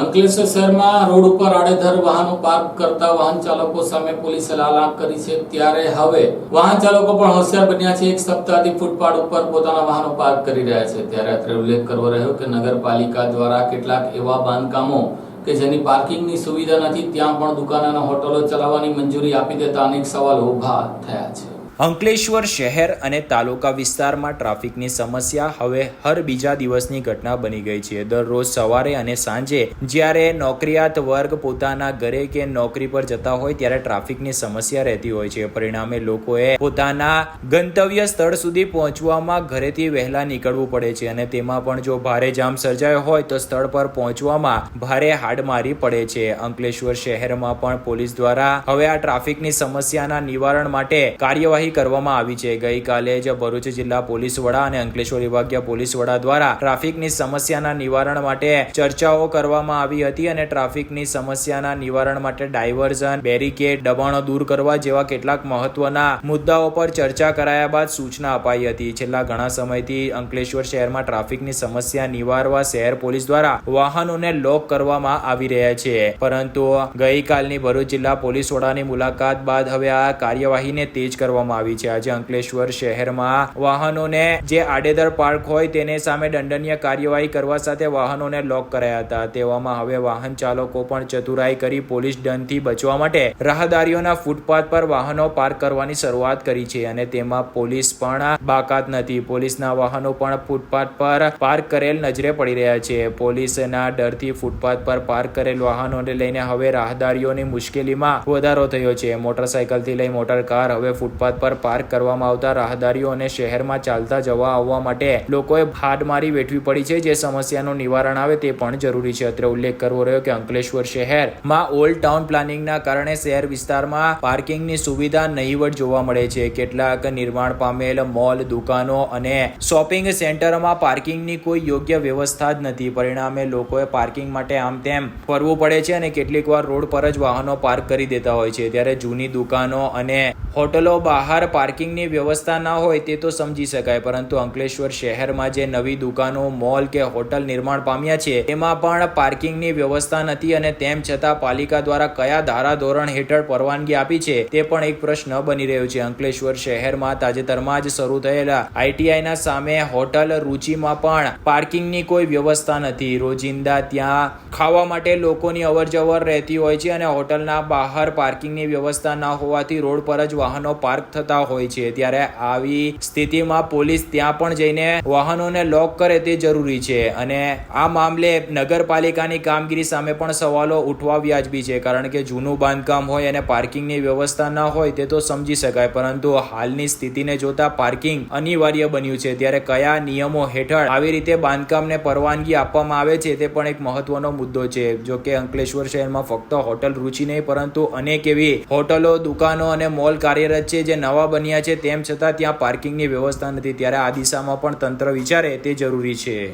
અંકલેશ્વર શહેરમાં રોડ ઉપર આડેધર વાહનો પાર્ક કરતા વાહન ચાલકો સામે પોલીસે લાલાક કરી છે. ત્યારે હવે વાહન ચાલકો પણ હોશિયાર બન્યા છે. એક સપ્તાહથી ફૂટપાથ ઉપર પોતાના વાહનો પાર્ક કરી રહ્યા છે. ત્યારે અત્રે ઉલ્લેખ કરવો રહ્યો કે નગરપાલિકા દ્વારા કેટલાક એવા બાંધકામો કે જેની પાર્કિંગની સુવિધા નથી, ત્યાં પણ દુકાન હોટલો ચલાવવાની મંજૂરી આપી દેતા અનેક સવાલો ઊભા થયા છે. અંકલેશ્વર શહેર અને તાલુકા વિસ્તારમાં ટ્રાફિકની સમસ્યા હવે હર બીજા દિવસની ઘટના બની ગઈ છે. દરરોજ સવારે અને સાંજે જ્યારે નોકરિયાત વર્ગ પોતાના ઘરે કે નોકરી પર જતા હોય ત્યારે ટ્રાફિકની સમસ્યા રહેતી હોય છે. પરિણામે લોકોએ પોતાના ગંતવ્ય સ્થળ સુધી પહોંચવામાં ઘરેથી વહેલા નીકળવું પડે છે અને તેમાં પણ જો ભારે જામ સર્જાયો હોય તો સ્થળ પર પહોંચવામાં ભારે હાડમારી પડે છે. અંકલેશ્વર શહેરમાં પણ પોલીસ દ્વારા હવે આ ટ્રાફિકની સમસ્યાના નિવારણ માટે કાર્યવાહી કરવામાં આવી છે. ગઈકાલે જ ભરૂચ જિલ્લા પોલીસ વડા અને અંકલેશ્વર વિભાગીય પોલીસ વડા દ્વારા ટ્રાફિકની સમસ્યાના નિવારણ માટે ચર્ચાઓ કરવામાં આવી હતી અને ટ્રાફિકની સમસ્યાના નિવારણ માટે ડાયવર્ઝન, બેરિકેડ, દબાણો દૂર કરવા જેવા કેટલાક મહત્વના મુદ્દાઓ પર ચર્ચા કરાયા બાદ સૂચના અપાઈ હતી. છેલ્લા ઘણા સમયથી અંકલેશ્વર શહેરમાં ટ્રાફિકની સમસ્યા નિવારવા શહેર પોલીસ દ્વારા વાહનોને લોક કરવામાં આવી રહ્યા છે. પરંતુ ગઈકાલની ભરૂચ જિલ્લા પોલીસ વડાની મુલાકાત બાદ હવે આ કાર્યવાહીને તેજ કરવામાં આવી છે. આજે અંકલેશ્વર શહેરમાં વાહનોને જે આડેધર પાર્ક હોય તેને સામે દંડનીય કાર્યવાહી કરવા સાથે વાહનોને લોક કરાયા હતા. તેવામાં હવે વાહન ચાલકો પણ ચતુરાઈ કરી પોલીસ દંડથી બચવા માટે રાહદારીઓના ફૂટપાથ પર વાહનો પાર્ક કરવાની શરૂઆત કરી છે અને તેમાં પોલીસ પણ બાકાત નથી. પોલીસના વાહનો પણ ફૂટપાથ પર પાર્ક કરેલ નજરે પડી રહ્યા છે. પોલીસના ડરથી ફૂટપાથ પર પાર્ક કરેલ વાહનોને લઈને હવે રાહદારીઓની મુશ્કેલીમાં વધારો થયો છે. મોટરસાયકલથી લઈ મોટર કાર હવે ફૂટપાથ પર પાર્ક કરવામાં આવતા રાહદારીઓ અને શહેરમાં ચાલતા જવા આવવા માટે લોકોએ હાડમારી વેઠવી પડી છે. જે સમસ્યાનું નિવારણ આવે તે પણ જરૂરી છે. અત્રે ઉલ્લેખ કરવો રહ્યો કે અંકલેશ્વર શહેરમાં ઓલ્ડ ટાઉન પ્લાનિંગના કારણે શહેર વિસ્તારમાં પાર્કિંગની સુવિધા નહીવટ જોવા મળે છે. કેટલાક નિર્માણ પામેલ, મોલ, દુકાનો અને શોપિંગ સેન્ટરમાં પાર્કિંગની કોઈ યોગ્ય વ્યવસ્થા જ નથી. પરિણામે લોકોએ પાર્કિંગ માટે આમ તેમ ફરવું પડે છે અને કેટલીક વાર રોડ પર જ વાહનો પાર્ક કરી દેતા હોય છે. ત્યારે જૂની દુકાનો અને હોટલો બહાર પાર્કિંગની વ્યવસ્થા ના હોય તે તો સમજી શકાય, પરંતુ અંકલેશ્વર શહેરમાં જે નવી દુકાનો, મોલ કે હોટલ નિર્માણ પામ્યા છે, એમાં પણ પાર્કિંગની વ્યવસ્થા નથી અને તેમ છતાં પાલિકા દ્વારા કયા ધારા ધોરણ હેઠળ પરવાનગી આપી છે તે પણ એક પ્રશ્ન બની રહ્યો છે. અંકલેશ્વર શહેરમાં તાજેતરમાં જ શરૂ થયેલા આઈટીઆઈના સામે હોટલ રૂચિમાં પણ પાર્કિંગની કોઈ વ્યવસ્થા નથી. રોજિંદા ત્યાં ખાવા માટે લોકોની અવરજવર રહેતી હોય છે અને હોટલના બહાર પાર્કિંગની વ્યવસ્થા ના હોવાથી રોડ પર જ વાહનો પાર્ક થતા હોય છે. ત્યારે આવી સ્થિતિમાં પોલીસ ત્યાં પણ જઈને વાહનોને લોક કરે તે જરૂરી છે. અને આ મામલે નગરપાલિકાની કામગીરી સામે પણ સવાલો ઉઠવા વ્યાજબી છે. કારણ કે જૂનું બાંધકામ હોય અને પાર્કિંગની વ્યવસ્થા ન હોય તે તો સમજી શકાય. પરંતુ હાલની સ્થિતિને જોતા પાર્કિંગ અનિવાર્ય બન્યું છે. ત્યારે કયા નિયમો હેઠળ આવી રીતે બાંધકામને પરવાનગી આપવામાં આવે છે તે પણ એક મહત્વનો મુદ્દો છે. જો કે અંકલેશ્વર શહેરમાં ફક્ત હોટલ રૂચિ નહીં, પરંતુ અનેક એવી હોટલો, દુકાનો અને મોલ કાર્યરત છે, જે નવા બન્યા છે, તેમ છતાં ત્યાં પાર્કિંગની વ્યવસ્થા નથી. ત્યારે આ દિશામાં પણ તંત્ર વિચારે તે જરૂરી છે.